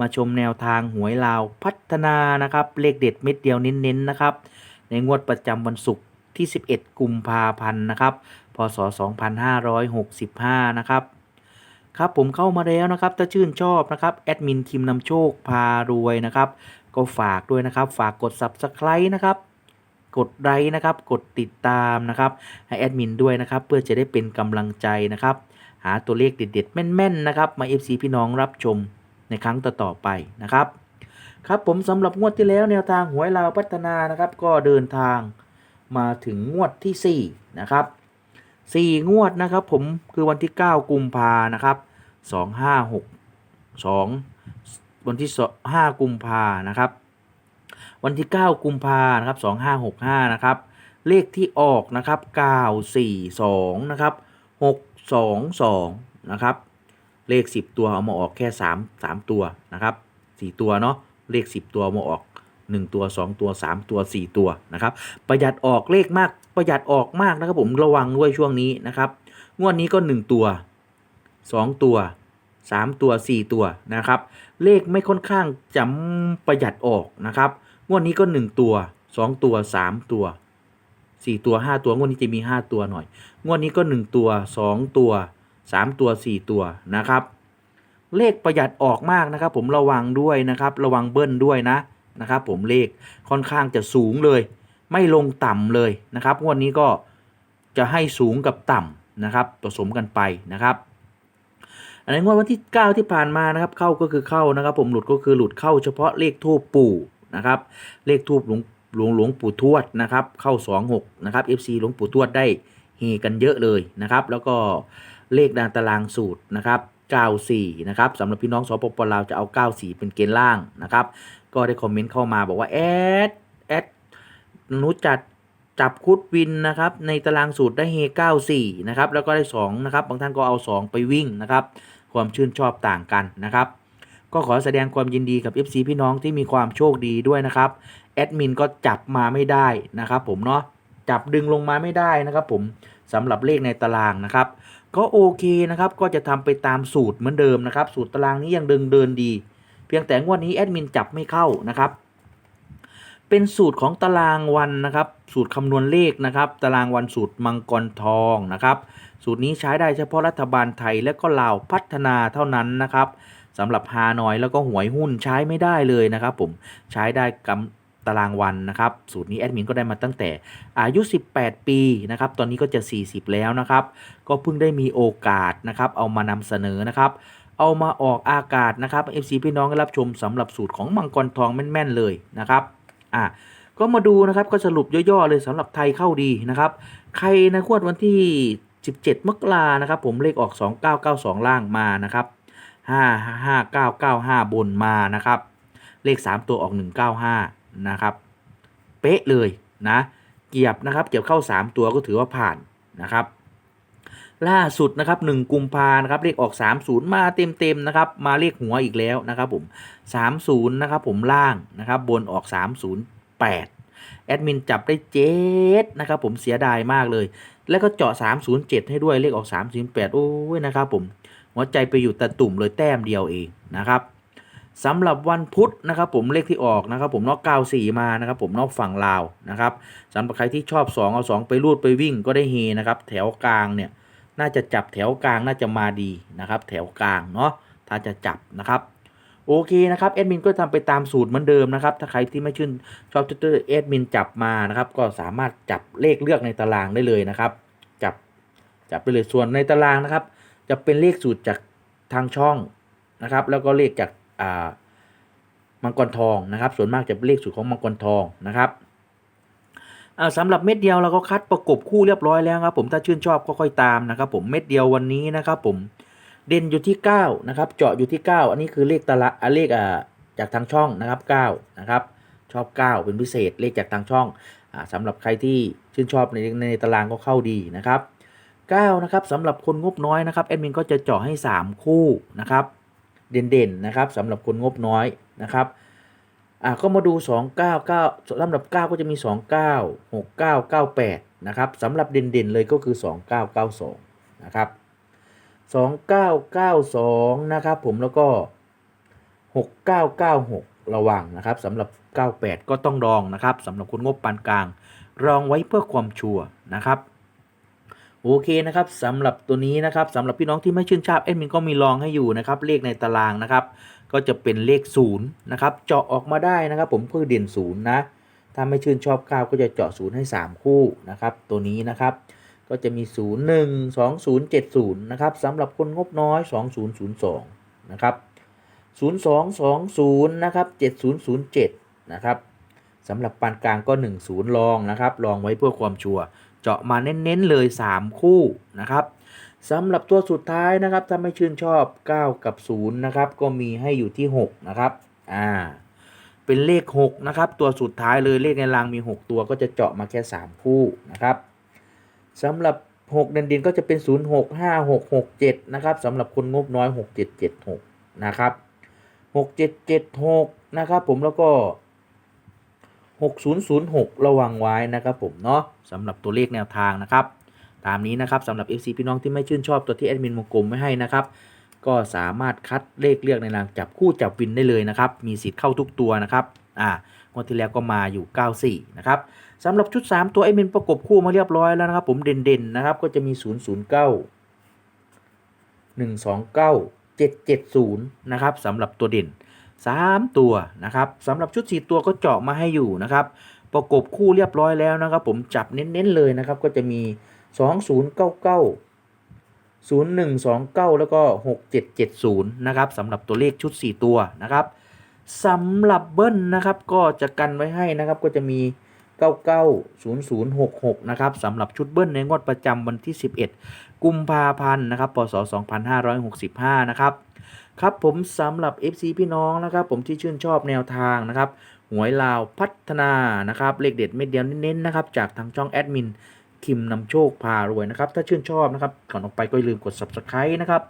มาชมแนวทางหวยลาวพัฒนานะครับ เลขเด็ดเม็ดเดียวเน้นๆนะครับ ในงวดประจำวันศุกร์ที่ 11 กุมภาพันธ์นะครับ พศ 2565 นะครับ ครับผมเข้ามาแล้วนะครับ ถ้าชื่นชอบนะครับ แอดมินคิมนำโชคพารวยนะครับ ก็ฝากด้วยนะครับ ฝากกด Subscribe นะครับกดไลค์นะครับ กดติดตามนะครับ ให้แอดมินด้วยนะครับ เพื่อจะได้เป็นกำลังใจนะครับ หาตัวเลขเด็ดๆแม่นๆนะครับ มา FC พี่น้องรับชม ในครั้งต่อๆไปนะครับ ครับผมสำหรับงวดที่แล้วแนวทางหวยลาวพัฒนานะครับ ก็เดินทางมาถึงงวดที่4นะครับ4งวดนะครับ ผมคือวันที่ 9 กุมภานะครับ 256 2วันที่ 5 กุมภานะครับ วันที่ 9 กุมภานะครับ 2565 นะครับ เลขที่ออกนะครับ 942 นะครับ 622 นะครับ เลข 10 ตัวเอามาออกแค่ 3 3 ตัวนะครับ 4 ตัวเนาะเลข 10 ตัวเอามาออก 1 ตัว 2 ตัว 3 ตัว 4 ตัวนะครับ ประหยัดออกเลขมากประหยัดออกมากนะครับผมระวังด้วยช่วงนี้นะครับงวดนี้ก็ 1 ตัว 2 ตัว 3 ตัว 4 ตัวนะครับ เลขไม่ค่อนข้างจำประหยัดออกนะครับงวดนี้ก็ 1 ตัว 2 ตัว 3 ตัว 4 ตัว 5 ตัวงวดนี้จะมี 5 ตัวหน่อยงวดนี้ก็ 1 ตัว 2 ตัว 3 ตัว 4 ตัวนะครับ เลขประหยัดออกมากนะครับ ผมระวังด้วยนะครับ ระวังเบิ้ลด้วยนะนะครับ ผมเลขค่อนข้างจะสูงเลย ไม่ลงต่ำเลยนะครับงวดนี้ก็จะให้สูงกับต่ำนะครับ ผสมกันไปนะครับอันนี้งวดวันที่ 9 ที่ผ่านมานะครับ เข้าก็คือเข้านะครับ ผมหลุดก็คือหลุดเข้าเฉพาะเลขทูปปู่นะครับ เลขทูปหลวงหลวงหลวงปู่ทวดนะครับ เข้า 26 นะครับ FC หลวงปู่ทวดได้เฮกันเยอะเลยนะครับ แล้วก็ เลขดานตารางสูตรนะครับ94นะครับสำหรับพี่น้องสปปลาวจะเอา 94 เป็นเกณฑ์ล่างนะครับ ก็ได้คอมเมนต์เข้ามาบอกว่าแอดแอดนูจัดจับคุดวินนะครับในตารางสูตรได้เฮ94นะครับแล้วก็ได้2นะครับบางท่านก็เอา 2 ไปวิ่งนะครับความชื่นชอบต่างกันนะครับ ก็ขอแสดงความยินดีกับ FC พี่น้องที่มีความโชคดีด้วยนะครับแอดมินก็จับมาไม่ได้นะครับผมเนาะจับดึงลงมาไม่ได้นะครับผมสำหรับเลขในตารางนะครับ ก็โอเคนะครับ ก็จะทำไปตามสูตรเหมือนเดิมนะครับ สูตรตารางนี้ยังเดินเดินดี เพียงแต่งวดนี้แอดมินจับไม่เข้านะครับ เป็นสูตรของตารางวันนะครับ สูตรคำนวณเลขนะครับ ตารางวันสูตรมังกรทองนะครับ สูตรนี้ใช้ได้เฉพาะรัฐบาลไทยและก็ลาวพัฒนาเท่านั้นนะครับสำหรับฮานอยแล้วก็หวยหุ้นใช้ไม่ได้เลยนะครับ ผมใช้ได้กำ ตารางวันนะครับ สูตรนี้แอดมินก็ได้มาตั้งแต่อายุ 18 ปีนะครับ ตอนนี้ก็จะ 40 แล้วนะครับ ก็เพิ่งได้มีโอกาสนะครับ เอามานำเสนอนะครับ เอามาออกอากาศนะครับ FC พี่น้องได้รับชมสำหรับสูตรของมังกรทองแม่น ๆ เลยนะครับ อะก็มาดูนะครับ ก็สรุปย่อๆเลยสำหรับไทยเข้าดีนะครับ ใครนะขวดวันที่ 17 มกรานะครับ ผมเลขออก 2992 ล่างมานะครับ55995 บนมานะครับ เลข 3 ตัวออก 195 นะครับ เป๊ะเลยนะเกียบนะครับเกียบเข้า 3 ตัวก็ถือว่าผ่านนะครับ ล่าสุดนะครับ1กุมภานะครับเลขออก 30 มาเต็มๆนะครับมาเลขหัวอีกแล้วนะครับผม30นะครับผมล่างนะครับบนออก 308แอดมินจับได้เจ็ดนะครับผมเสียดายมากเลย แล้วก็เจาะ 307 ให้ด้วยเลขออก 308 โอ้ยนะครับผมหัวใจไปอยู่ต่ตุ่มเลยแต้มเดียวเองนะครับ สำหรับวันพุธนะครับผมเลขที่ออกนะครับผมนอก94 มานะครับผมนอกฝั่งลาวนะครับสำหรับใครที่ชอบ 2 เอา 2 ไปรูดไปวิ่งก็ได้เฮนะครับแถวกลางเนี่ยน่าจะจับแถวกลางน่าจะมาดีนะครับแถวกลางเนาะถ้าจะจับนะครับโอเคนะครับแอดมินก็ทำไปตามสูตรเหมือนเดิมนะครับถ้าใครที่ไม่ชื่นชอบตัวแอดมินจับมานะครับก็สามารถจับเลขเลือกในตารางได้เลยนะครับจับจับไปเลยส่วนในตารางนะครับ จะเป็นเลขสูตรจากทางช่องนะครับแล้วก็เลขจาก มังกรทองนะครับ ส่วนมากจะเป็นเลขสูตรของมังกรทองนะครับอ่าสำหรับเม็ดเดียวเราก็คัดประกบคู่เรียบร้อยแล้วครับผมถ้าชื่นชอบก็ค่อยตามนะครับผมเม็ดเดียววันนี้นะครับผมเด่นอยู่ที่9นะครับเจาะอยู่ที่ 9 อันนี้คือเลขตารางอ่าเลขอ่าจากทางช่องนะครับ9นะครับชอบ 9 เป็นพิเศษเลขจากทางช่องอาสำหรับใครที่ชื่นชอบในในตารางก็เข้าดีนะครับ9นะครับสำหรับคนงบน้อยนะครับแอดมินก็จะเจาะให้ 3 คู่นะครับ เด่นๆนะครับสำหรับคนงบน้อยนะครับอ่าก็มาดู 299สำหรับ 9 ก็จะมี 29 69 98นะครับสำหรับเด่นๆเลยก็คือ 2992นะครับ2992นะครับผมแล้วก็ 6996 ระวังนะครับสำหรับ 98 ก็ต้องรองนะครับสำหรับคนงบปานกลาง รองไว้เพื่อความชัวร์นะครับ โอเคนะครับสำหรับตัวนี้นะครับสำหรับพี่น้องที่ไม่ชื่นชอบแอดมินก็มีรองให้อยู่นะครับเลขในตารางนะครับ ก็จะเป็นเลข0นะครับเจาะออกมาได้นะครับผมเพื่อเด่น0นะถ้าไม่ชื่นชอบ9ก็จะเจาะ0ให้ 3 คู่นะครับตัวนี้นะครับก็จะมี 0 1 2 0 7 0นะครับสำหรับคนงบน้อย 2002นะครับ0220นะครับ7007นะครับสำหรับปานกลางก็ 10 ลองนะครับลองไว้เพื่อความชัวร์ เจาะมาเน้นๆเลย 3 คู่นะครับสำหรับตัวสุดท้ายนะครับ ถ้าไม่ชื่นชอบ 9 กับ 0 นะครับ ก็มีให้อยู่ที่ 6 นะครับ อ่า เป็นเลข 6 นะครับ ตัวสุดท้ายเลยเลขในรางมี 6 ตัวก็จะเจาะมาแค่ 3 คู่นะครับสำหรับ 6 เด่นๆก็จะเป็น 0 6 5 6 6 7 นะครับสำหรับคนงบน้อย 6 7 7 6 นะครับ 6 7 7 6 นะครับ ผมแล้วก็ 6006 ระวังไว้นะครับผมเนาะสำหรับตัวเลขแนวทางนะครับ ตามนี้นะครับสำหรับ FC พี่น้องที่ไม่ชื่นชอบตัวที่แอดมินวงกลมไม่ให้นะครับ ก็สามารถคัดเลขเลือกในรางจับคู่จับวินได้เลยนะครับ มีสิทธิ์เข้าทุกตัวนะครับ อ่างวดที่แล้วก็มาอยู่ 94 นะครับสำหรับชุด 3 ตัวไอเมนประกบคู่มาเรียบร้อยแล้วนะครับ ผมเด่นๆนะครับก็จะมี 009 129 770 นะครับสำหรับตัวเด่น 3 ตัวนะครับสำหรับชุด 4 ตัวก็เจาะมาให้อยู่นะครับ ประกบคู่เรียบร้อยแล้วนะครับ ผมจับเน้นๆเลยนะครับ ก็จะมี 2099 0129 แล้วก็ 6770 นะครับสำหรับตัวเลขชุด 4 ตัวนะครับสำหรับเบิ้ลนะครับก็จะกันไว้ให้นะครับก็จะมี 990066 นะครับสำหรับชุดเบิ้ลในงวดประจำวันที่ 11 กุมภาพันธ์นะครับพศ 2565 นะครับ ครับผมสำหรับ FC พี่น้องนะครับ ผมที่ชื่นชอบแนวทางนะครับหวยลาวพัฒนานะครับเลขเด็ดเม็ดเดียวเน้นๆนะครับจากทางช่องแอดมินคิมนำโชคพารวยนะครับ ถ้าชื่นชอบนะครับก่อนออกไปก็อย่าลืมกด Subscribe นะครับ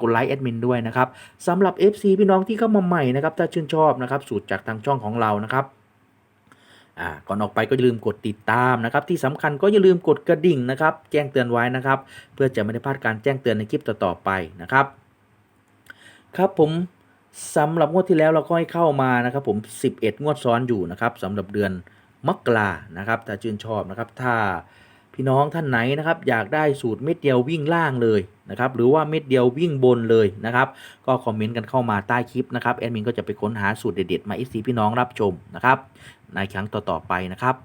กดไลค์แอดมินด้วยนะครับสำหรับ FC พี่น้องที่เข้ามาใหม่นะครับถ้าชื่นชอบนะครับสูตรจากทางช่องของเรานะครับ อ่าก่อนออกไปก็อย่าลืมกดติดตามนะครับที่สำคัญก็อย่าลืมกดกระดิ่งนะครับแจ้งเตือนไว้นะครับ เพื่อจะไม่ได้พลาดการแจ้งเตือนในคลิปต่อๆไปนะครับ ครับผมสำหรับงวดที่แล้วเราก็ให้เข้ามานะครับผม 11 งวดซ้อนอยู่นะครับสำหรับเดือนมกรานะครับถ้าชื่นชอบนะครับถ้าพี่น้องท่านไหนนะครับอยากได้สูตรเม็ดเดียววิ่งล่างเลยนะครับหรือว่าเม็ดเดียววิ่งบนเลยนะครับก็คอมเมนต์กันเข้ามาใต้คลิปนะครับแอดมินก็จะไปค้นหาสูตรเด็ดๆมาอีซีพี่น้องรับชมนะครับ ในครั้งต่อๆไปนะครับ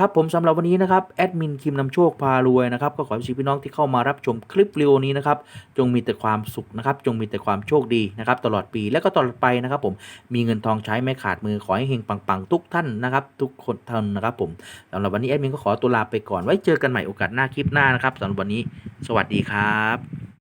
ครับผมสำหรับวันนี้นะครับแอดมินคิมนำโชคพารวยนะครับก็ขอให้พี่น้องที่เข้ามารับชมคลิปวิดีโอนี้นะครับจงมีแต่ความสุขนะครับ จงมีแต่ความโชคดีนะครับตลอดปีและก็ตลอดไปนะครับ ผมมีเงินทองใช้ไม่ขาดมือขอให้เฮงปังๆ ทุกท่านนะครับ ทุกคนท่านนะครับ ผมสำหรับวันนี้แอดมินก็ขอตัวลาไปก่อนไว้เจอกันใหม่โอกาสหน้าคลิปหน้านะครับสำหรับวันนี้ สวัสดีครับ